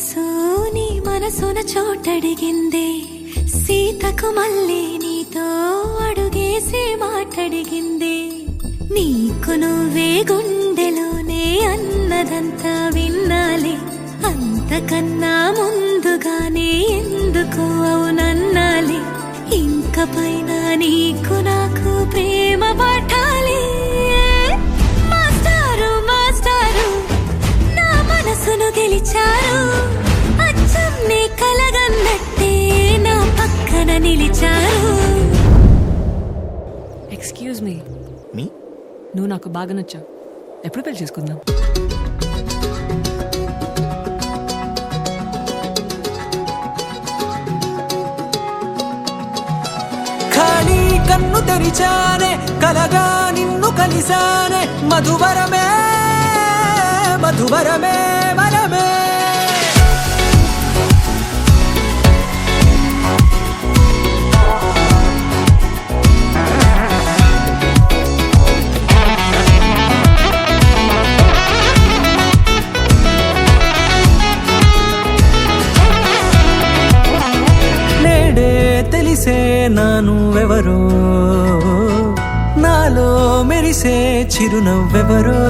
మనసు నీ మనసున చోటడిగిందే. సీతకు మళ్ళీ నీతో అడుగేసే మాటడిగిందే. నీకు నువ్వే గుండెలోనే అన్నదంతా విన్నాలే. అంతకన్నా ముందుగానే ఎందుకు అవునన్నాలే. ఇంకపైన నీకు నాకు ప్రేమ పాట గెలిచారు. అచ్చం నీ కలగన్నట్టే నా పక్కన నిలిచారు. ఎక్స్క్యూజ్ మీ మీ? నువ్వు నాకు బాగా నచ్చావు. ఎప్పుడు పెళ్ళి చేసుకుందాం? ఖాళీ కన్ను తెరిచానే కలగా నిన్ను కలిసానే మధువరమే మధువరమే వరమే. నేడే తెలిసే నాను ఎవరో నాలో మెరిసే చిరునవ్వెవరో?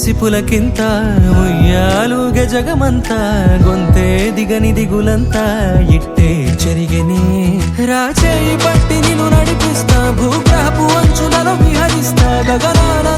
చూసి పులకింత ఉయ్యాలుగ జగమంతా గొంతే దిగని దిగులంతా ఇట్టే చెరిగని. రాచేయి పట్టి నిన్ను నడిపిస్తా భూగ్రహపు అంచులలో విహరిస్తా గగనాల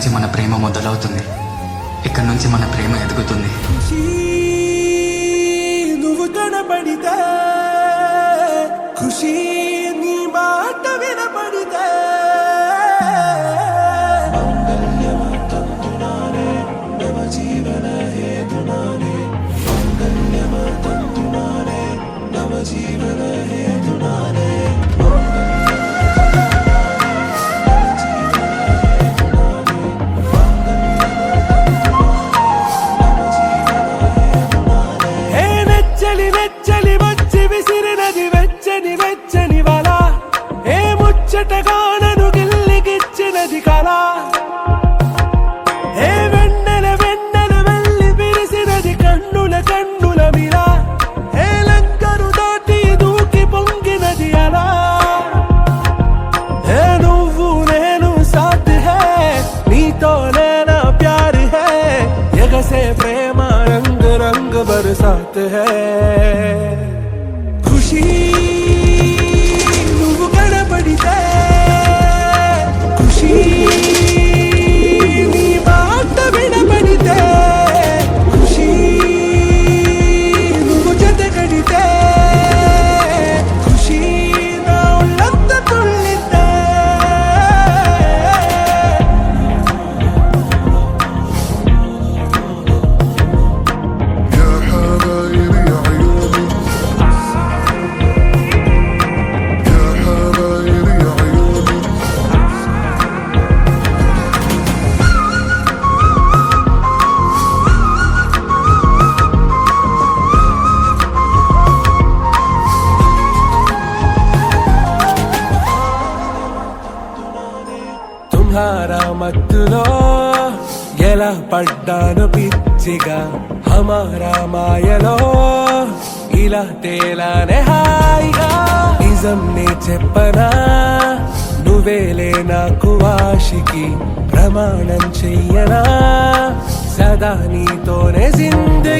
నుంచి మన ప్రేమ మొదలవుతుంది. ఇక్కడ నుంచి మన ప్రేమ ఎదుగుతుంది. నువ్వు కనబడితే ఖుషీ గిల్లిగిచ్చినది కళ ఏ వెన్నెల వెన్నెల వెళ్ళి సింహార మత్తులో ఎలా పడ్డాను పిచ్చిగా హమారా మాయలో ఇలా తేలానే హాయిగా నిజం నే చెప్పనా? నువ్వేలే నాకు వాషికి ప్రమాణం చెయ్యనా? సదా నీతోనే జిందగీ